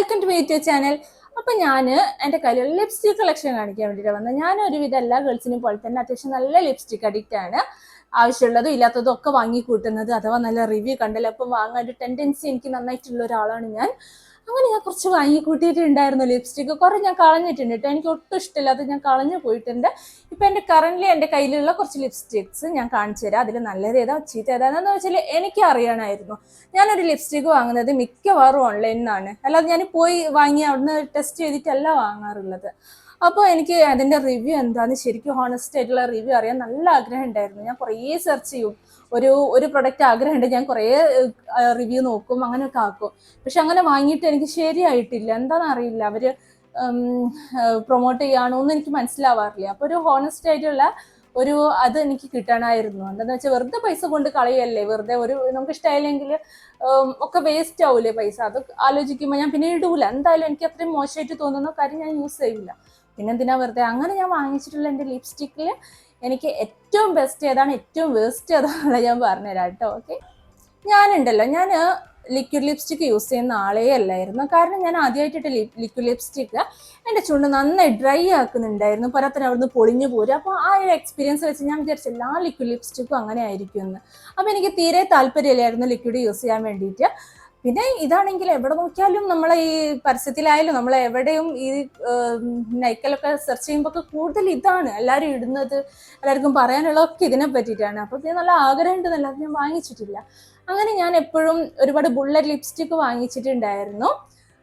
Welcome to meet your channel. അപ്പൊ ഞാൻ എന്റെ കയ്യിൽ ലിപ്സ്റ്റിക് കളക്ഷൻ കാണിക്കാൻ വേണ്ടിയിട്ട് വന്നത് ഞാൻ ഒരുവിധം എല്ലാ ഗേൾസിനും പോലെ തന്നെ അത്യാവശ്യം നല്ല ലിപ്സ്റ്റിക് അഡിക്റ്റ് ആണ്. ആവശ്യമുള്ളതും ഇല്ലാത്തതും ഒക്കെ വാങ്ങി കൂട്ടുന്നത് നല്ല റിവ്യൂ കണ്ടല്ലോ. അപ്പം വാങ്ങാൻ ഒരു ടെൻഡൻസി എനിക്ക് നന്നായിട്ടുള്ള ഒരാളാണ് ഞാൻ. അങ്ങനെ ഞാൻ കുറച്ച് വാങ്ങി കൂട്ടിയിട്ടുണ്ടായിരുന്നു ലിപ്സ്റ്റിക് കുറെ ഞാൻ കളഞ്ഞിട്ടുണ്ട് കേട്ടോ എനിക്ക് ഒട്ടും ഇഷ്ടമില്ലാതെ ഞാൻ കളഞ്ഞു പോയിട്ടുണ്ട്. ഇപ്പൊ എന്റെ കറന്റ് എന്റെ കയ്യിലുള്ള കുറച്ച് ലിപ്സ്റ്റിക്സ് ഞാൻ കാണിച്ചു തരാം. അതിൽ നല്ലത് ഏതാ ചീത്ത ഏതാണെന്ന് വെച്ചാൽ എനിക്ക് അറിയണമായിരുന്നു ഞാനൊരു ലിപ്സ്റ്റിക് വാങ്ങുന്നത് മിക്കവാറും ഓൺലൈനിൽ നിന്നാണ് അല്ലാതെ ഞാൻ പോയി വാങ്ങി അവിടുന്ന് ടെസ്റ്റ് ചെയ്തിട്ടല്ല വാങ്ങാറുള്ളത്. അപ്പോൾ എനിക്ക് അതിന്റെ റിവ്യൂ എന്താണെന്ന് ശരിക്കും ഹോണസ്റ്റ് ആയിട്ടുള്ള റിവ്യൂ അറിയാൻ നല്ല ആഗ്രഹം ഉണ്ടായിരുന്നു. ഞാൻ കുറേ സെർച്ച് ചെയ്യും. ഒരു ഒരു പ്രൊഡക്റ്റ് ആഗ്രഹമുണ്ട് ഞാൻ കുറേ റിവ്യൂ നോക്കും അങ്ങനെയൊക്കെ ആക്കും. പക്ഷെ അങ്ങനെ വാങ്ങിയിട്ട് എനിക്ക് ശരിയായിട്ടില്ല. എന്താണെന്ന് അറിയില്ല അവർ പ്രൊമോട്ട് ചെയ്യുകയാണോ എന്ന് എനിക്ക് മനസ്സിലാവാറില്ല. അപ്പോൾ ഒരു ഹോണസ്റ്റ് ആയിട്ടുള്ള ഒരു അത് എനിക്ക് കിട്ടണമായിരുന്നു. എന്താണെന്ന് വെച്ചാൽ വെറുതെ പൈസ കൊണ്ട് കളയല്ലേ? വെറുതെ ഒരു നമുക്ക് ഇഷ്ടമായില്ലെങ്കിൽ ഒക്കെ വേസ്റ്റ് ആവൂലേ പൈസ? അത് ആലോചിക്കുമ്പോൾ ഞാൻ പിന്നെ ഇടൂല. എന്തായാലും എനിക്ക് അത്രയും മോശമായിട്ട് തോന്നുന്ന കാര്യം ഞാൻ യൂസ് ചെയ്യില്ല പിന്നെ എന്തിനാ വെറുതെ? അങ്ങനെ ഞാൻ വാങ്ങിച്ചിട്ടുള്ള എന്റെ ലിപ്സ്റ്റിക്കിൽ എനിക്ക് ഏറ്റവും ബെസ്റ്റ് ഏതാണ് ഏറ്റവും വേസ്റ്റ് ഏതാണെന്നുള്ള ഞാൻ പറഞ്ഞുതരാം കേട്ടോ ഓക്കെ ഞാനുണ്ടല്ലോ ഞാൻ ലിക്വിഡ് ലിപ്സ്റ്റിക് യൂസ് ചെയ്യുന്ന ആളേ അല്ലായിരുന്നു. കാരണം ഞാൻ ആദ്യമായിട്ടിട്ട് ലിക്വിഡ് ലിപ്സ്റ്റിക് എന്റെ ചുണ്ട് നന്നായി ഡ്രൈ ആക്കുന്നുണ്ടായിരുന്നു. പരത്തിന് അവിടുന്ന് പൊളിഞ്ഞു പോരും. അപ്പോൾ ആ ഒരു എക്സ്പീരിയൻസ് വെച്ച് ഞാൻ വിചാരിച്ചു എല്ലാ ലിക്വിഡ് ലിപ്സ്റ്റിക്കും അങ്ങനെ ആയിരിക്കും എന്ന് അപ്പോൾ എനിക്ക് തീരെ താല്പര്യമില്ലായിരുന്നു ലിക്വിഡ് യൂസ് ചെയ്യാൻ വേണ്ടിയിട്ട്. പിന്നെ ഇതാണെങ്കിൽ എവിടെ നോക്കിയാലും നമ്മളെ ഈ പരസ്യത്തിലായാലും നമ്മൾ എവിടെയും ഈ നൈക്കലൊക്കെ സെർച്ച് ചെയ്യുമ്പോൾ കൂടുതൽ ഇതാണ് എല്ലാവരും ഇടുന്നത് എല്ലാവർക്കും പറയാനുള്ളതൊക്കെ ഇതിനെ പറ്റിയിട്ടാണ്. അപ്പോൾ ഇത് നല്ല ആഗ്രഹം നല്ല ഞാൻ വാങ്ങിച്ചിട്ടില്ല. അങ്ങനെ ഞാൻ എപ്പോഴും ഒരുപാട് ബുള്ളറ്റ് ലിപ്സ്റ്റിക്ക് വാങ്ങിച്ചിട്ടുണ്ടായിരുന്നു.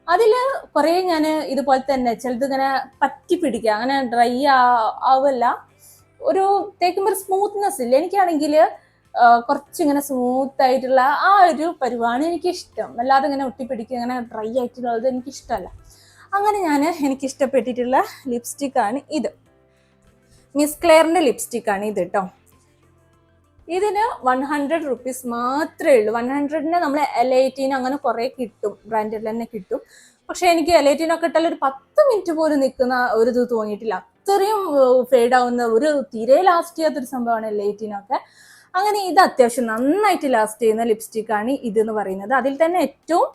അതിൽ കുറേ ഞാൻ ഇതുപോലെ തന്നെ ചിലത് ഇങ്ങനെ പറ്റി പിടിക്കുക അങ്ങനെ ഡ്രൈ ആവല്ല. ഒരു തേക്കുമ്പോൾ സ്മൂത്ത്നെസ് ഇല്ല? എനിക്കാണെങ്കിൽ കുറച്ചിങ്ങനെ സ്മൂത്ത് ആയിട്ടുള്ള ആ ഒരു പരുവാണ് എനിക്കിഷ്ടം. അല്ലാതെ ഇങ്ങനെ ഒട്ടിപ്പിടിക്കുക ഇങ്ങനെ ഡ്രൈ ആയിട്ടുള്ളത് എനിക്കിഷ്ടമല്ല. അങ്ങനെ ഞാൻ എനിക്ക് ഇഷ്ടപ്പെട്ടിട്ടുള്ള ലിപ്സ്റ്റിക്കാണ് ഇത്. മിസ് ക്ലെയറിന്റെ ലിപ്സ്റ്റിക്കാണ് ഇത് കേട്ടോ ഇതിന് വൺ ഹൺഡ്രഡ് റുപ്പീസ് മാത്രമേ ഉള്ളൂ. വൺ ഹൺഡ്രഡിന് നമ്മൾ എൽ എയ്റ്റീൻ അങ്ങനെ കുറേ കിട്ടും. ബ്രാൻഡിൽ തന്നെ കിട്ടും. പക്ഷേ എനിക്ക് എൽ എയ്റ്റീനൊക്കെ ഇട്ടാൽ ഒരു പത്ത് മിനിറ്റ് പോലും നിൽക്കുന്ന ഒരു ഇത് തോന്നിയിട്ടില്ല. അത്രയും ഫെയ്ഡ് ആവുന്ന ഒരു തീരെ ലാസ്റ്റ് ചെയ്യാത്തൊരു സംഭവമാണ് എൽ എയ്റ്റീനൊക്കെ അങ്ങനെ ഇത് അത്യാവശ്യം നന്നായിട്ട് ലാസ്റ്റ് ചെയ്യുന്ന ലിപ്സ്റ്റിക് ആണ് ഇത് എന്ന് പറയുന്നത്. അതിൽ തന്നെ ഏറ്റവും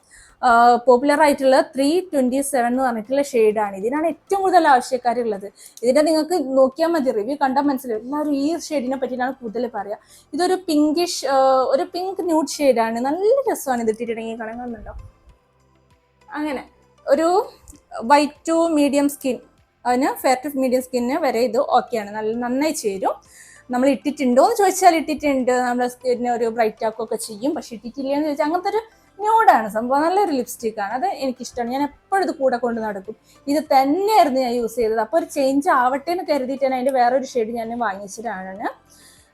പോപ്പുലർ ആയിട്ടുള്ള ത്രീ ട്വന്റി സെവൻ എന്ന് പറഞ്ഞിട്ടുള്ള ഷെയ്ഡാണ് ഇതിനാണ് ഏറ്റവും കൂടുതൽ ആവശ്യക്കാരുള്ളത് ഇതിനെ നിങ്ങൾക്ക് നോക്കിയാൽ മതി റിവ്യൂ കണ്ടാൽ മനസ്സിലാവും. എല്ലാവരും ഈ ഷെയ്ഡിനെ പറ്റിയിട്ടാണ് കൂടുതൽ പറയുക ഇതൊരു പിങ്കിഷ് ഒരു പിങ്ക് ന്യൂഡ് ഷെയ്ഡാണ് നല്ല രസമാണ് ഇത് ഇട്ടിട്ടുണ്ടെങ്കിൽ കാണുന്നുണ്ടോ അങ്ങനെ ഒരു വൈറ്റ് ടു മീഡിയം സ്കിൻ അതിന് ഫെയർ ടു മീഡിയം സ്കിന്നിന് വരെ ഇത് ഓക്കെയാണ് നല്ല നന്നായി ചേരും. നമ്മൾ ഇട്ടിട്ടുണ്ടോ എന്ന് ചോദിച്ചാൽ ഇട്ടിട്ടുണ്ട്. നമ്മുടെ സ്കിന്നിനെ ഒരു ബ്രൈറ്റ് ആക്കുകയൊക്കെ ചെയ്യും. പക്ഷെ ഇട്ടിട്ടില്ല എന്ന് ചോദിച്ചാൽ അങ്ങനത്തെ ഒരു ന്യൂഡാണ് സംഭവം നല്ലൊരു ലിപ്സ്റ്റിക് ആണ്. അത് എനിക്കിഷ്ടമാണ്. ഞാൻ എപ്പോഴും ഇത് കൂടെ കൊണ്ട് നടക്കും. ഇത് തന്നെയായിരുന്നു ഞാൻ യൂസ് ചെയ്തത്. അപ്പോൾ ഒരു ചേഞ്ച് ആവട്ടെ എന്ന് കരുതിയിട്ടാണ് അതിന്റെ വേറൊരു ഷെയ്ഡ് ഞാൻ വാങ്ങിച്ചതാണ്.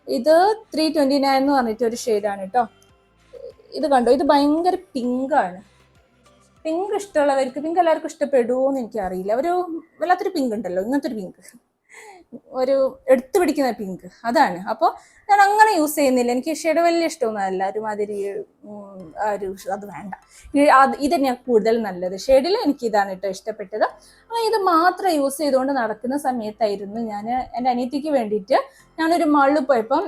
ഇത് ത്രീ ട്വന്റി നയൻ എന്ന് പറഞ്ഞിട്ട് ഒരു ഷെയ്ഡാണ് കേട്ടോ. ഇത് കണ്ടോ? ഇത് ഭയങ്കര പിങ്കാണ് പിങ്ക് ഇഷ്ടമുള്ളവർക്ക് പിങ്ക് എല്ലാവർക്കും ഇഷ്ടപ്പെടുമോ എന്ന് എനിക്കറിയില്ല. ഒരു വല്ലാത്തൊരു പിങ്ക് ഉണ്ടല്ലോ. ഇങ്ങനത്തെ ഒരു പിങ്ക് ഒരു എടുത്തു പിടിക്കുന്ന പിങ്ക് അതാണ്. അപ്പോൾ ഞാൻ അങ്ങനെ യൂസ് ചെയ്യുന്നില്ല. എനിക്ക് ഷെയ്ഡ് വലിയ ഇഷ്ടമൊന്നുമല്ല. ഒരുമാതിരി ഒരു അത് വേണ്ട. അത് ഇത് തന്നെയാണ് കൂടുതൽ നല്ലത്. ഷെയ്ഡിൽ എനിക്ക് ഇതാണ് കേട്ടോ ഇഷ്ടപ്പെട്ടത്. അങ്ങനെ ഇത് മാത്രം യൂസ് ചെയ്തുകൊണ്ട് നടക്കുന്ന സമയത്തായിരുന്നു ഞാൻ എന്റെ അനിയത്തിക്ക് വേണ്ടിയിട്ട് ഞാനൊരു മള്ളു പോയപ്പം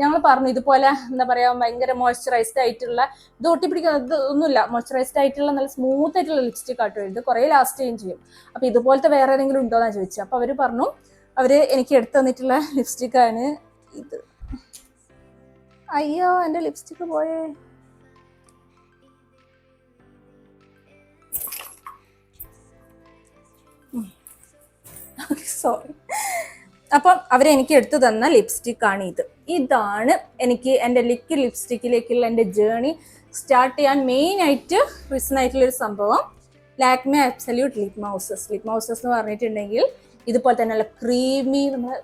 ഞങ്ങൾ പറഞ്ഞു ഇതുപോലെ എന്താ പറയുക ഭയങ്കര മോയ്സ്ചറൈസ്ഡ് ആയിട്ടുള്ള ഇത് ഒട്ടിപ്പിടിക്കുന്ന ഒന്നുമില്ല. മോയ്സ്ചറൈസ്ഡ് ആയിട്ടുള്ള നല്ല സ്മൂത്ത് ആയിട്ടുള്ള ലിപ്സ്റ്റിക് ആട്ടോ. കുറേ ലാസ്റ്റ് ചെയ്യും ചെയ്യും. അപ്പോൾ ഇതുപോലത്തെ വേറെ ഏതെങ്കിലും ഉണ്ടോ എന്നാണ് ചോദിച്ചത്. അപ്പോൾ അവർ പറഞ്ഞു അവർ എനിക്ക് എടുത്തു തന്നിട്ടുള്ള ലിപ്സ്റ്റിക്കാണ് ഇത്. അയ്യോ എന്റെ ലിപ്സ്റ്റിക്ക് പോയേ. സോറി അപ്പം അവരെനിക്ക് എടുത്തു തന്ന ലിപ്സ്റ്റിക് ആണ് ഇത്. ഇതാണ് എനിക്ക് എന്റെ ലിക്വിഡ് ലിപ്സ്റ്റിക്കിലേക്കുള്ള എന്റെ ജേണി സ്റ്റാർട്ട് ചെയ്യാൻ മെയിൻ ആയിട്ട് റീസൺ ആയിട്ടുള്ള ഒരു സംഭവം. Lakme Absolute lip mousses lip mousses എന്ന് പറഞ്ഞിട്ടുണ്ടെങ്കിൽ ഇതുപോലെ തന്നെ നല്ല ക്രീമി നമ്മൾ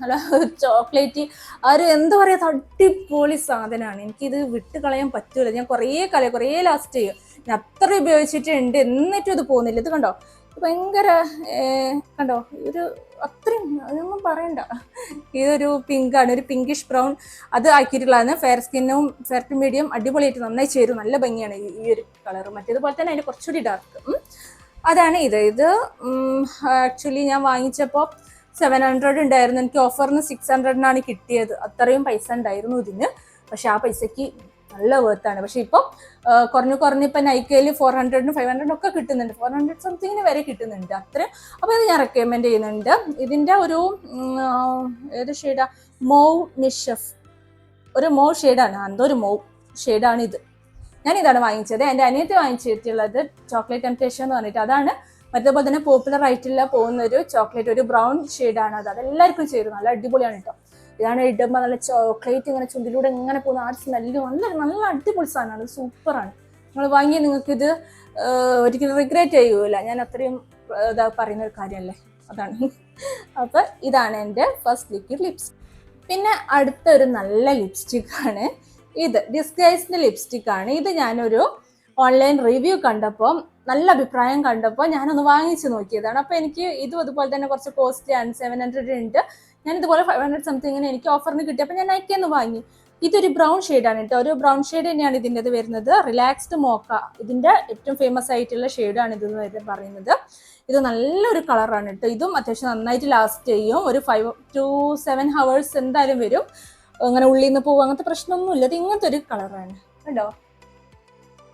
നല്ല ചോക്ലേറ്റ് ആ ഒരു എന്താ പറയുക അടിപൊളി സാധനമാണ്. എനിക്കിത് വിട്ട് കളയാൻ പറ്റൂല. ഞാൻ കുറേ കല കുറേ ലാസ്റ്റ് ചെയ്യും. ഞാൻ അത്ര ഉപയോഗിച്ചിട്ടുണ്ട്. എന്നിട്ടും ഇത് പോകുന്നില്ല. ഇത് കണ്ടോ? ഭയങ്കര കണ്ടോ? ഒരു അത്രയും അതൊന്നും പറയണ്ട. ഇതൊരു പിങ്കാണ് ഒരു പിങ്കിഷ് ബ്രൗൺ അത് ആക്കിയിട്ടുള്ളതാണ്. ഫെയർ സ്കിന്നും ഫെയർ മീഡിയം അടിപൊളിയായിട്ട് നന്നായി ചേരും. നല്ല ഭംഗിയാണ് ഈ ഒരു കളർ മറ്റേതുപോലെ തന്നെ അതിന് കുറച്ചുകൂടി ഡാർക്ക് അതാണ് ഇത്. ഇത് ആക്ച്വലി ഞാൻ വാങ്ങിച്ചപ്പോൾ സെവൻ ഹൺഡ്രഡ് ഉണ്ടായിരുന്നു. എനിക്ക് ഓഫറിന് സിക്സ് ഹൺഡ്രഡിനാണ് കിട്ടിയത്. അത്രയും പൈസ ഉണ്ടായിരുന്നു ഇതിന്. പക്ഷെ ആ പൈസയ്ക്ക് നല്ല വേർത്താണ് പക്ഷെ ഇപ്പം കുറഞ്ഞു കുറഞ്ഞ് ഇപ്പം നൈക്കയിൽ ഫോർ ഹൺഡ്രഡിനും ഫൈവ് ഹൺഡ്രഡിനും ഒക്കെ കിട്ടുന്നുണ്ട്. ഫോർ ഹൺഡ്രഡ് സംതിങ്ങിന് വരെ കിട്ടുന്നുണ്ട് അത്ര. അപ്പോൾ ഇത് ഞാൻ റെക്കമെൻഡ് ചെയ്യുന്നുണ്ട്. ഇതിന്റെ ഒരു ഏത് ഷെയ്ഡാ മൗ നിഷഫ് ഒരു മോ ഷെയ്ഡാണ് എന്തോ ഒരു മോവ് ഷെയ്ഡാണ് ഇത്. ഞാൻ ഇതാണ് വാങ്ങിച്ചത്. എന്റെ അനിയത്തി വാങ്ങിച്ചിട്ടുള്ളത് ചോക്ലേറ്റ് ടെംപ്റ്റേഷൻ എന്ന് പറഞ്ഞിട്ട് അതാണ്. മറ്റേപോലെ തന്നെ പോപ്പുലർ ആയിട്ടുള്ള പോകുന്ന ഒരു ചോക്ലേറ്റ് ഒരു ബ്രൗൺ ഷെയ്ഡാണ് അത്. അതെല്ലാവർക്കും ചേരും. നല്ല അടിപൊളിയാണ് കേട്ടോ ഇതാണ് ഇടുമ്പോൾ നല്ല ചോക്ലേറ്റ് ഇങ്ങനെ ചുണ്ടിലൂടെ ഇങ്ങനെ പോകുന്ന ആ സ്മെല്ല് നല്ല നല്ല അടിപൊളി സാധനമാണ് സൂപ്പറാണ് നിങ്ങൾ വാങ്ങി നിങ്ങൾക്ക് ഇത് ഒരിക്കലും റിഗ്രറ്റ് ചെയ്യൂല. ഞാൻ അത്രയും ഇതാ പറയുന്ന ഒരു കാര്യമല്ലേ അതാണ്. അപ്പം ഇതാണ് എന്റെ ഫസ്റ്റ് ലിക്വിഡ് ലിപ്സ് പിന്നെ അടുത്തൊരു നല്ല ലിപ്സ്റ്റിക് ആണ്. ഇത് ഡിസ്ഗൈസ്ഡ് ലിപ്സ്റ്റിക് ആണ്. ഇത് ഞാനൊരു ഓൺലൈൻ റിവ്യൂ കണ്ടപ്പോൾ നല്ല അഭിപ്രായം കണ്ടപ്പോൾ ഞാനൊന്ന് വാങ്ങിച്ചു നോക്കിയതാണ്. അപ്പോൾ എനിക്ക് ഇതും അതുപോലെ തന്നെ കുറച്ച് കോസ്റ്റ്ലി ആണ് സെവൻ ഹൺഡ്രഡ് ഉണ്ട്. ഞാൻ ഇതുപോലെ ഫൈവ് ഹൺഡ്രഡ് സംതിങ്ങിന് എനിക്ക് ഓഫറിന് കിട്ടി. അപ്പോൾ ഞാൻ നൈക്കെന്ന് വാങ്ങി. ഇതൊരു ബ്രൗൺ ആണ് കേട്ടോ. ഒരു ബ്രൗൺ ഷെയ്ഡ് തന്നെയാണ് ഇതിന്റെ വരുന്നത്. റിലാക്സ്ഡ് മോക്ക ഇതിന്റെ ഏറ്റവും ഫേമസ് ആയിട്ടുള്ള ഷെയ്ഡാണ് ഇത് പറയുന്നത്. ഇത് നല്ലൊരു കളറാണ് കേട്ടോ. ഇതും അത്യാവശ്യം നന്നായിട്ട് ലാസ്റ്റ് ചെയ്യും. ഒരു ഫൈവ് ടു സെവൻ ഹവേഴ്സ് എന്തായാലും വരും. അങ്ങനെ ഉള്ളിൽ നിന്ന് പോകും അങ്ങനത്തെ പ്രശ്നമൊന്നുമില്ല. ഇത് ഇങ്ങനത്തെ ഒരു കളറാണ്. കണ്ടോ?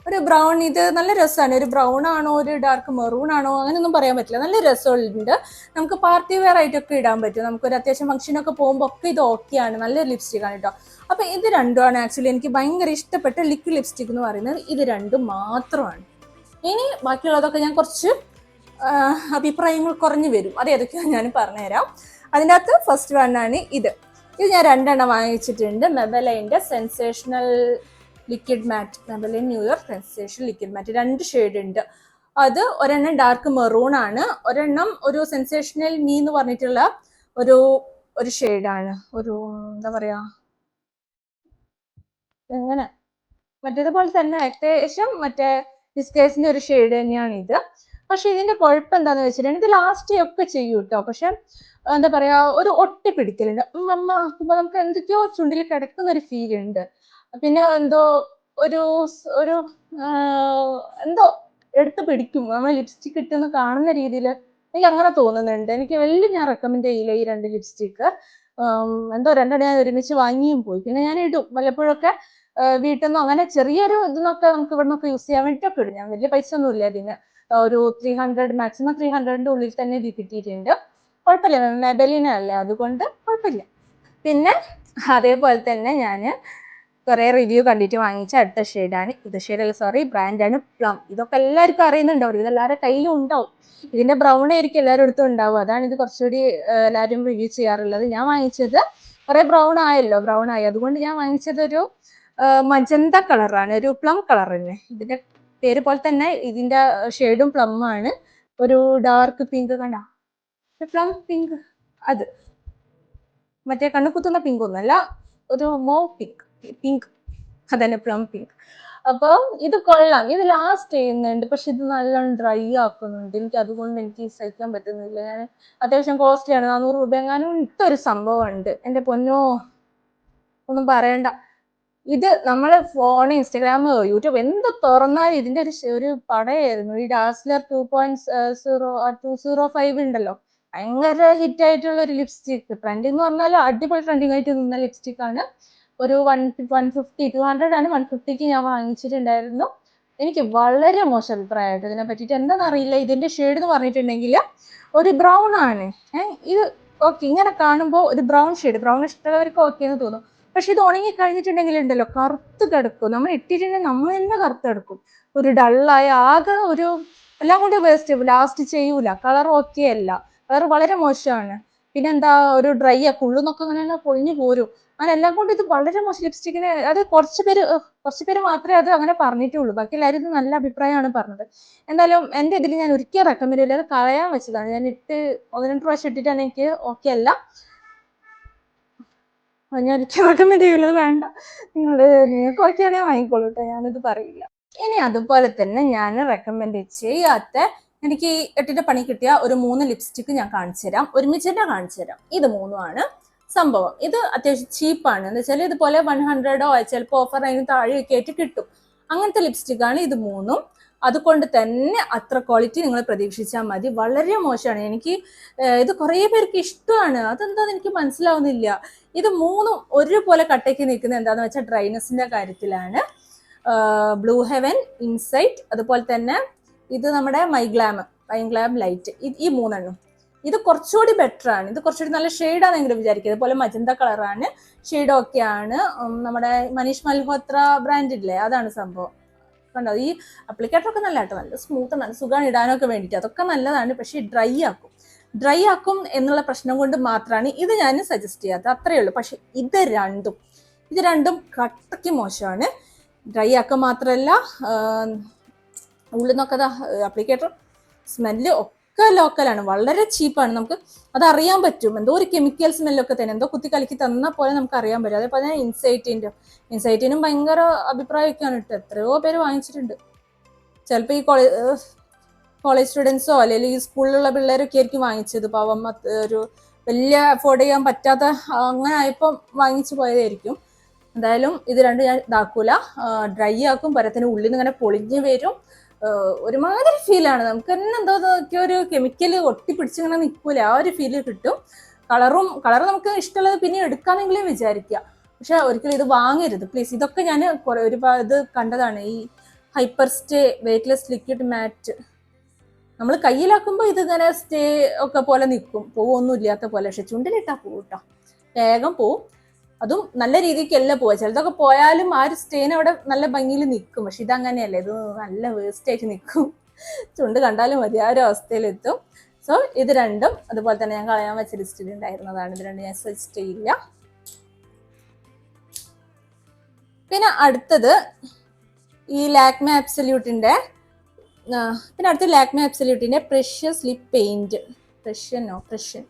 ഒരു ബ്രൗൺ ഇത് നല്ല രസമാണ്. ഒരു ബ്രൗൺ ആണോ ഒരു ഡാർക്ക് മെറൂൺ ആണോ അങ്ങനെയൊന്നും പറയാൻ പറ്റില്ല. നല്ല രസമുണ്ട്. നമുക്ക് പാർട്ടി വെയർ ആയിട്ടൊക്കെ ഇടാൻ പറ്റും. നമുക്കൊരു അത്യാവശ്യം ഫംഗ്ഷനൊക്കെ പോകുമ്പോൾ ഒക്കെ ഇത് ഓക്കെയാണ് നല്ലൊരു ലിപ്സ്റ്റിക് ആണ് കേട്ടോ അപ്പൊ ഇത് രണ്ടുമാണ് ആക്ച്വലി എനിക്ക് ഭയങ്കര ഇഷ്ടപ്പെട്ട ലിക്വിഡ് ലിപ്സ്റ്റിക് എന്ന് പറയുന്നത്. ഇത് രണ്ടും മാത്രമാണ്. ഇനി ബാക്കിയുള്ളതൊക്കെ ഞാൻ കുറച്ച് അഭിപ്രായങ്ങൾ കുറഞ്ഞു വരും. അത് ഏതൊക്കെയാണ് ഞാൻ പറഞ്ഞുതരാം. അതിന്റെ അകത്ത് ഫസ്റ്റ് വണ്ണാണ് ഇത്. ഇത് ഞാൻ രണ്ടെണ്ണം വാങ്ങിച്ചിട്ടുണ്ട്. മെബലൈന്റെ sensational liquid matte Maybelline New York sensational liquid matte രണ്ട് ഷെയ്ഡ് ഉണ്ട്. അത് ഒരെണ്ണം ഡാർക്ക് മെറൂൺ ആണ്. ഒരെണ്ണം ഒരു സെൻസേഷണൽ മീ എന്ന് പറഞ്ഞിട്ടുള്ള ഒരു ഒരു ഷെയ്ഡാണ് ഒരു എന്താ പറയാ? എങ്ങനെ മറ്റേതുപോലെ തന്നെ ഏകദേശം മറ്റേ ഡിസ്കേസിന്റെ ഒരു ഷെയ്ഡ് തന്നെയാണ് ഇത്. പക്ഷെ ഇതിന്റെ കുഴപ്പം എന്താന്ന് വെച്ചിട്ടുണ്ടെങ്കിൽ ഇത് ലാസ്റ്റ് ഒക്കെ ചെയ്യും കേട്ടോ പക്ഷെ എന്താ പറയാ ഒരു ഒട്ടിപ്പിടിക്കലുണ്ട് അമ്മ ആക്കുമ്പോ നമുക്ക് എന്തൊക്കെയോ ചുണ്ടിൽ കിടക്കുന്ന ഒരു ഫീൽ ഉണ്ട്. പിന്നെ എന്തോ ഒരു ഒരു എന്തോ എടുത്ത് പിടിക്കും. നമ്മൾ ലിപ്സ്റ്റിക് ഇട്ടെന്ന് കാണുന്ന രീതിയിൽ എനിക്ക് അങ്ങനെ തോന്നുന്നുണ്ട്. എനിക്ക് വലിയ ഞാൻ റെക്കമെൻഡ് ചെയ്യില്ല ഈ രണ്ട് ലിപ്സ്റ്റിക്ക് എന്തോ രണ്ടെണ്ണം ഞാൻ ഒരുമിച്ച് വാങ്ങിയും പോയി. പിന്നെ ഞാൻ ഇടും. വല്ലപ്പോഴൊക്കെ വീട്ടിൽ നിന്നോ അങ്ങനെ ചെറിയൊരു ഇതിനൊക്കെ നമുക്ക് ഇവിടെ നിന്നൊക്കെ യൂസ് ചെയ്യാൻ വേണ്ടിയിട്ടൊക്കെ ഇടും. ഞാൻ വലിയ പൈസ ഒന്നും ഇല്ല ഇതിന്. ഒരു ത്രീ ഹൺഡ്രഡ് മാക്സിമം ത്രീ ഹൺഡ്രഡിന്റെ ഉള്ളിൽ തന്നെ ഇത് കിട്ടിയിട്ടുണ്ട്. കുഴപ്പമില്ല മെബലിന അതുകൊണ്ട് കുഴപ്പമില്ല. പിന്നെ അതേപോലെ തന്നെ ഞാൻ കുറേ റിവ്യൂ കണ്ടിട്ട് വാങ്ങിച്ച അടുത്ത ഷെയ്ഡാണ് ഇത് ഷെയ്ഡല്ല സോറി ബ്രാൻഡാണ് പ്ലം ഇതൊക്കെ എല്ലാവർക്കും അറിയുന്നുണ്ടാവും. ഇത് എല്ലാവരുടെ കയ്യിലും ഉണ്ടാവും. ഇതിന്റെ ബ്രൗൺ ആയിരിക്കും എല്ലാവരും അടുത്തും ഉണ്ടാവും. അതാണ് ഇത് കുറച്ചുകൂടി എല്ലാവരും റിവ്യൂ ചെയ്യാറുള്ളത്. ഞാൻ വാങ്ങിച്ചത് കുറേ ബ്രൗൺ ആയല്ലോ ബ്രൗൺ ആയി. അതുകൊണ്ട് ഞാൻ വാങ്ങിച്ചത് ഒരു മജന്ത കളറാണ് ഒരു പ്ലം കളർ തന്നെ ഇതിന്റെ പേര് പോലെ തന്നെ ഇതിന്റെ ഷെയ്ഡും പ്ലം ആണ്. ഒരു ഡാർക്ക് പിങ്ക് കണ്ട? പ്ലം പിങ്ക് അത്. മറ്റേ കണ്ണു കുത്തുന്ന പിങ്ക് ഒന്നല്ല ഒരു മോ പിങ്ക് പിങ്ക് അതന്നെ പ്ലം പിങ്ക് അപ്പോൾ ഇത് കൊള്ളാം. ഇത് ലാസ്റ്റ് ചെയ്യുന്നുണ്ട്. പക്ഷെ ഇത് നല്ലോണം ഡ്രൈ ആക്കുന്നുണ്ട്. എനിക്ക് അതുകൊണ്ട് എനിക്ക് സഹിക്കാൻ പറ്റുന്നില്ല. ഞാൻ അത്യാവശ്യം കോസ്റ്റ്ലി ആണ്. നാനൂറ് രൂപ എങ്ങാനും ഇട്ടൊരു സംഭവം ഉണ്ട്. എന്റെ പൊന്നോ ഒന്നും പറയണ്ട. ഇത് നമ്മൾ ഫോൺ ഇൻസ്റ്റഗ്രാം യൂട്യൂബ് എന്ത് തുറന്നാലും ഇതിന്റെ ഒരു ഒരു പടയായിരുന്നു. ഈ dazzler two point zero two zero five ഉണ്ടല്ലോ. ഭയങ്കര ഹിറ്റ് ആയിട്ടുള്ള ഒരു ലിപ്സ്റ്റിക് ട്രെൻഡിങ് എന്ന് പറഞ്ഞാൽ അടിപൊളി ട്രെൻഡിങ് ആയിട്ട് നിന്ന ലിപ്സ്റ്റിക് ആണ്. ഒരു one one fifty to hundred ആണ് വൺ ഫിഫ്റ്റിക്ക് ഞാൻ വാങ്ങിച്ചിട്ടുണ്ടായിരുന്നു. എനിക്ക് വളരെ മോശം അഭിപ്രായമായിട്ട് ഇതിനെ പറ്റിയിട്ട് എന്താണെന്നറിയില്ല ഇതിന്റെ ഷെയ്ഡ് എന്ന് പറഞ്ഞിട്ടുണ്ടെങ്കിൽ ഒരു ബ്രൗൺ ആണ്. ഇത് ഓക്കെ ഇങ്ങനെ കാണുമ്പോൾ ഒരു ബ്രൗൺ ഷെയ്ഡ് ബ്രൗൺ ഇഷ്ടമുള്ളവർക്ക് ഓക്കെ എന്ന് തോന്നും. പക്ഷെ ഇത് ഉണങ്ങി കഴിഞ്ഞിട്ടുണ്ടെങ്കിൽ ഉണ്ടല്ലോ കറുത്ത് കിടക്കും. നമ്മൾ ഇട്ടിട്ടുണ്ടെങ്കിൽ നമ്മൾ തന്നെ കറുത്ത് കിടക്കും. ഒരു ഡള്ളായ ആകെ ഒരു എല്ലാം കൊണ്ട് വേസ്റ്റ് ലാസ്റ്റ് ചെയ്യൂല. കളർ ഓക്കെ അല്ല. കളർ വളരെ മോശമാണ്. പിന്നെ എന്താ ഒരു ഡ്രൈ ആ കുള്ളുന്നൊക്കെ അങ്ങനെ പൊളിഞ്ഞു പോരും. അങ്ങനെ എല്ലാം കൊണ്ട് ഇത് വളരെ മോശം ലിപ്സ്റ്റിക്കിന് അത് കുറച്ച് പേര് കുറച്ച് പേര് മാത്രമേ അത് അങ്ങനെ പറഞ്ഞിട്ടുള്ളൂ. ബാക്കി എല്ലാവരും ഇത് നല്ല അഭിപ്രായമാണ് പറഞ്ഞത്. എന്തായാലും എന്റെ ഇതിൽ ഞാൻ ഒരിക്കലും റെക്കമെൻഡ് ചെയ്യില്ല. അത് കളയാൻ വെച്ചതാണ്. ഞാൻ ഇട്ട് ഒന്ന് രണ്ട് പ്രാവശ്യം ഇട്ടിട്ടാണ് എനിക്ക് ഓക്കെ അല്ല. ഞാൻ റെക്കമെൻഡ് ചെയ്യുള്ളത് വേണ്ട. നിങ്ങൾ നിങ്ങൾക്ക് ഓക്കെ ആണെങ്കിൽ വാങ്ങിക്കോളൂ കേട്ടോ ഞാനിത് പറയില്ല. ഇനി അതുപോലെ തന്നെ ഞാൻ റെക്കമെൻഡ് ചെയ്യാത്ത എനിക്ക് ഈ എട്ടിന്റെ പണി കിട്ടിയ ഒരു മൂന്ന് ലിപ്സ്റ്റിക്ക് ഞാൻ കാണിച്ചു തരാം. ഒരുമിച്ച് കാണിച്ചു തരാം. ഇത് മൂന്നുമാണ് സംഭവം. ഇത് അത്യാവശ്യം ചീപ്പാണ് എന്ന് വെച്ചാൽ ഇതുപോലെ വൺ ഹൺഡ്രഡോ ചിലപ്പോൾ ഓഫർ അതിന് താഴെയൊക്കെ ആയിട്ട് കിട്ടും. അങ്ങനത്തെ ലിപ്സ്റ്റിക് ആണ് ഇത് മൂന്നും. അതുകൊണ്ട് തന്നെ അത്ര ക്വാളിറ്റി നിങ്ങൾ പ്രതീക്ഷിച്ചാൽ മതി. വളരെ മോശമാണ്. എനിക്ക് ഇത് കുറേ പേർക്ക് ഇഷ്ടമാണ്. അതെന്താന്ന് എനിക്ക് മനസ്സിലാവുന്നില്ല. ഇത് മൂന്നും ഒരുപോലെ കട്ടയ്ക്ക് നിൽക്കുന്നത് എന്താന്ന് വെച്ചാൽ ഡ്രൈനസിന്റെ കാര്യത്തിലാണ്. ബ്ലൂ ഹെവൻ ഇൻസൈറ്റ് അതുപോലെ തന്നെ ഇത് നമ്മുടെ മൈഗ്ലാം മൈഗ്ലാം ലൈറ്റ് ഈ മൂന്നെണ്ണം. ഇത് കുറച്ചുകൂടി ബെറ്റർ ആണ്. ഇത് കുറച്ചുകൂടി നല്ല ഷെയ്ഡാണ് എങ്കിലും വിചാരിക്കുക. അതുപോലെ മജന്ത കളറാണ് ഷെയ്ഡ് ഒക്കെയാണ് ഉം, നമ്മുടെ മനീഷ് മൽഹോത്ര ബ്രാൻഡ് ഇല്ലേ? അതാണ് സംഭവം. കണ്ടോ ഈ അപ്ലിക്കേറ്ററൊക്കെ നല്ല കേട്ടോ നല്ല സ്മൂത്ത് നല്ല സുഖമാണ് ഇടാനൊക്കെ വേണ്ടിയിട്ട്. അതൊക്കെ നല്ലതാണ് പക്ഷേ ഡ്രൈ ആക്കും. ഡ്രൈ ആക്കും എന്നുള്ള പ്രശ്നം കൊണ്ട് മാത്രമാണ് ഇത് ഞാൻ സജസ്റ്റ് ചെയ്യാത്തത്. അത്രയേ ഉള്ളൂ. പക്ഷേ ഇത് രണ്ടും ഇത് രണ്ടും കട്ടയ്ക്ക് മോശമാണ്. ഡ്രൈ ആക്കുക മാത്രമല്ല ഉള്ളിൽ നിന്നൊക്കെ അപ്ലിക്കേറ്റർ സ്മെല്ല് ഒക്കെ ലോക്കലാണ് വളരെ ചീപ്പാണ് നമുക്ക് അത് അറിയാൻ പറ്റും. എന്തോ ഒരു കെമിക്കൽ സ്മെല്ലൊക്കെ തന്നെ. എന്തോ കുത്തി കലക്കി തന്ന പോലെ നമുക്ക് അറിയാൻ പറ്റും. അതേപോലെ തന്നെ ഇൻസൈറ്റിന്റെ ഇൻസൈറ്റിനും ഭയങ്കര അഭിപ്രായമൊക്കെയാണ് ഇട്ട് എത്രയോ പേര് വാങ്ങിച്ചിട്ടുണ്ട്. ചിലപ്പോൾ ഈ കോളേജ് കോളേജ് സ്റ്റുഡൻസോ അല്ലെങ്കിൽ ഈ സ്കൂളിലുള്ള പിള്ളേരൊക്കെ ആയിരിക്കും വാങ്ങിച്ചത്. പാവം ഒരു വലിയ അഫോർഡ് ചെയ്യാൻ പറ്റാത്ത അങ്ങനെ ആയപ്പോൾ വാങ്ങിച്ചു പോയതായിരിക്കും. എന്തായാലും ഇത് രണ്ടും ഞാൻ ഇതാക്കൂല. ഡ്രൈ ആക്കും. പരത്തിന് ഉള്ളിൽ നിന്ന് ഇങ്ങനെ പൊളിഞ്ഞ് വരും. ഒരുമാതിരി ഫീലാണ് നമുക്ക് തന്നെ എന്തോ ഒരു കെമിക്കൽ ഒട്ടിപ്പിടിച്ചിങ്ങനെ നിൽക്കൂല ആ ഒരു ഫീൽ കിട്ടും. കളറും കളർ നമുക്ക് ഇഷ്ടമുള്ളത് പിന്നെ എടുക്കാമെങ്കിലും വിചാരിക്കുക. പക്ഷെ ഒരിക്കലും ഇത് വാങ്ങരുത്. പ്ലീസ് ഇതൊക്കെ ഞാൻ കുറെ ഒരുപാട് ഇത് കണ്ടതാണ്. ഈ hyper stay weightless liquid matte നമ്മൾ കയ്യിലാക്കുമ്പോൾ ഇത് ഇങ്ങനെ സ്റ്റേ ഒക്കെ പോലെ നിൽക്കും. പോവൊന്നും ഇല്ലാത്ത പോലെ. പക്ഷെ ചുണ്ടിലിട്ടാ പോവും കേട്ടോ വേഗം പോവും. അതും നല്ല രീതിക്കല്ല പോവുക. ചിലതൊക്കെ പോയാലും ആ ഒരു സ്റ്റേൻ അവിടെ നല്ല ഭംഗിയിൽ നിൽക്കും. പക്ഷെ ഇതങ്ങനെയല്ല. ഇത് നല്ല വേസ്റ്റ് ആയിട്ട് നിൽക്കും. ചുണ്ട് കണ്ടാലും മതി. ആ ഒരു അവസ്ഥയിലെത്തും. സോ ഇത് രണ്ടും അതുപോലെ തന്നെ ഞാൻ കളയാൻ വെച്ച ലിസ്റ്റിൽ ഉണ്ടായിരുന്നതാണ്. ഇത് രണ്ടും ഞാൻ സജസ്റ്റ് ചെയ്യില്ല. പിന്നെ അടുത്തത് ഈ ലാക്മെ അബ്സല്യൂട്ടിന്റെ പിന്നെ അടുത്ത Lakme അബ്സല്യൂട്ടിന്റെ precious lip paint Prussian Prussian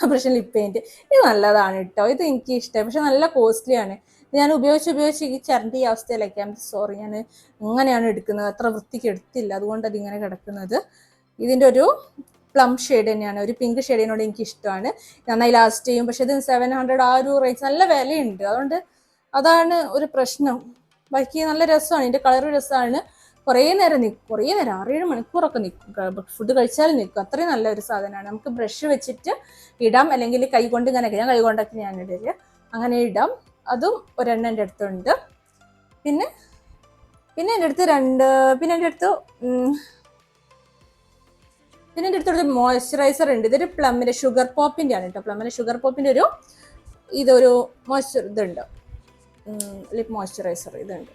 ആ പ്രശ്നം ലിപ് പെയിന്റ് ഇത് നല്ലതാണ് കേട്ടോ ഇത് എനിക്ക് ഇഷ്ടമായി പക്ഷെ നല്ല കോസ്റ്റ്ലി ആണ്. ഞാൻ ഉപയോഗിച്ച് ഉപയോഗിച്ച് ഈ ചരണ്ടി അവസ്ഥയിലൊക്കെ. സോറി ഞാൻ ഇങ്ങനെയാണ് എടുക്കുന്നത്. അത്ര വൃത്തിക്ക് എടുത്തില്ല. അതുകൊണ്ട് അതിങ്ങനെ കിടക്കുന്നത്. ഇതിന്റെ ഒരു പ്ലം ഷെയ്ഡ് തന്നെയാണ്. ഒരു പിങ്ക് ഷെയ്ഡിനോട് എനിക്ക് ഇഷ്ടമാണ് നന്നായി ലാസ്റ്റ് ചെയ്യും. പക്ഷെ ഇത് സെവൻ ഹൺഡ്രഡ് ആ ഒരു റേഞ്ച് നല്ല വിലയുണ്ട്. അതുകൊണ്ട് അതാണ് ഒരു പ്രശ്നം. ബാക്കി നല്ല രസമാണ്. ഇതിന്റെ കളർ രസമാണ് കുറേ നേരം നിൽക്കും കുറേ നേരം ആറേഴ് മണിക്കൂറൊക്കെ നിൽക്കും ഫുഡ് കഴിച്ചാൽ നിൽക്കും അത്രയും നല്ലൊരു സാധനമാണ്. നമുക്ക് ബ്രഷ് വെച്ചിട്ട് ഇടാം. അല്ലെങ്കിൽ കൈ കൊണ്ട് ഇങ്ങനെ ഞാൻ കൈ കൊണ്ടൊക്കെ ഞാൻ ഇടൽ. അങ്ങനെ ഇടാം. അതും ഒരെണ്ണം എന്റെ അടുത്തുണ്ട്. പിന്നെ പിന്നെ എന്റെ അടുത്ത് രണ്ട് പിന്നെ എന്റെ അടുത്ത് പിന്നെ എന്റെ അടുത്തൊരു മോയ്സ്ചറൈസർ ഉണ്ട്. ഇതൊരു പ്ലമ്മിന്റെ ഷുഗർ പോപ്പിന്റെ ആണ് കേട്ടോ പ്ലമ്മിന്റെ ഷുഗർ പോപ്പിന്റെ ഒരു ഇതൊരു മോയ്സ്ചർ ഇതുണ്ട്. ലിപ് മോയ്സ്ചറൈസർ ഇതുണ്ട്.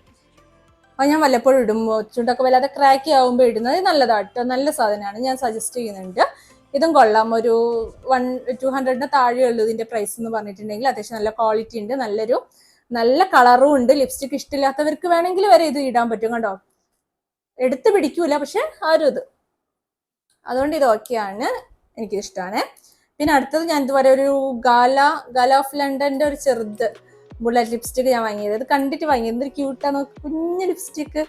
അത് ഞാൻ വല്ലപ്പോഴും ഇടുമ്പോൾ ചുണ്ടൊക്കെ വല്ലാതെ ക്രാക്കി ആകുമ്പോൾ ഇടുന്നത് നല്ലതാട്ടോ. നല്ല സാധനമാണ്. ഞാൻ സജസ്റ്റ് ചെയ്യുന്നുണ്ട്. ഇതും കൊള്ളാം. ഒരു വൺ ടു ഹൺഡ്രഡിന് താഴെയുള്ളൂ ഇതിന്റെ പ്രൈസ് എന്ന് പറഞ്ഞിട്ടുണ്ടെങ്കിൽ. അത്യാവശ്യം നല്ല ക്വാളിറ്റി ഉണ്ട്. നല്ലൊരു നല്ല കളറും ഉണ്ട്. ലിപ്സ്റ്റിക് ഇഷ്ടമില്ലാത്തവർക്ക് വേണമെങ്കിൽ വരെ ഇത് ഇടാൻ പറ്റും കണ്ടോ? എടുത്ത് പിടിക്കൂല പക്ഷെ ആ ഒരു ഇത്. അതുകൊണ്ട് ഇത് ഓക്കെയാണ് എനിക്കിത് ഇഷ്ടമാണ്. പിന്നെ അടുത്തത് ഞാൻ ഇതുവരെ ഒരു ഗാല ഗാല ഓഫ് ലണ്ടന്റെ ഒരു ചെറുത് ബുള്ളറ്റ് ലിപ്സ്റ്റിക് ഞാൻ വാങ്ങിയത്. ഇത് കണ്ടിട്ട് വാങ്ങിയത് എന്തൊരു ക്യൂട്ടാ നോക്ക്. കുഞ്ഞു ലിപ്സ്റ്റിക്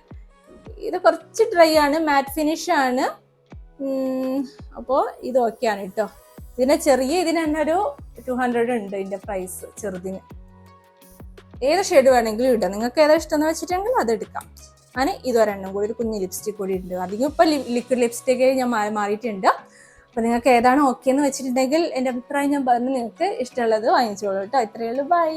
ഇത് കുറച്ച് ഡ്രൈ ആണ്. മാറ്റ് ഫിനിഷ് ആണ്. അപ്പോൾ ഇത് ഓക്കെയാണ് കേട്ടോ ഇതിനെ ചെറിയ ഇതിന് തന്നെ ഒരു ടു ഹൺഡ്രഡ് ഉണ്ട് ഇതിന്റെ പ്രൈസ് ചെറുതിന്. ഏത് ഷെയ്ഡ് വേണമെങ്കിലും ഇടാം. നിങ്ങൾക്ക് ഏതാ ഇഷ്ടം എന്ന് വെച്ചിട്ടുണ്ടെങ്കിൽ അത് എടുക്കാം. അങ്ങനെ ഇതൊരെണ്ണം കൂടി ഒരു കുഞ്ഞ് ലിപ്സ്റ്റിക് കൂടി ഉണ്ട്. അധികം ഇപ്പം ലിക്വിഡ് ലിപ്സ്റ്റിക് ഞാൻ മാറിയിട്ടുണ്ട്. അപ്പോൾ നിങ്ങൾക്ക് ഏതാണ് ഓക്കെ എന്ന് വെച്ചിട്ടുണ്ടെങ്കിൽ എന്റെ അഭിപ്രായം ഞാൻ പറഞ്ഞ് നിങ്ങൾക്ക് ഇഷ്ടമുള്ളത് വാങ്ങിച്ചോളൂ കേട്ടോ ഇത്രയേ ഉള്ളൂ. ബൈ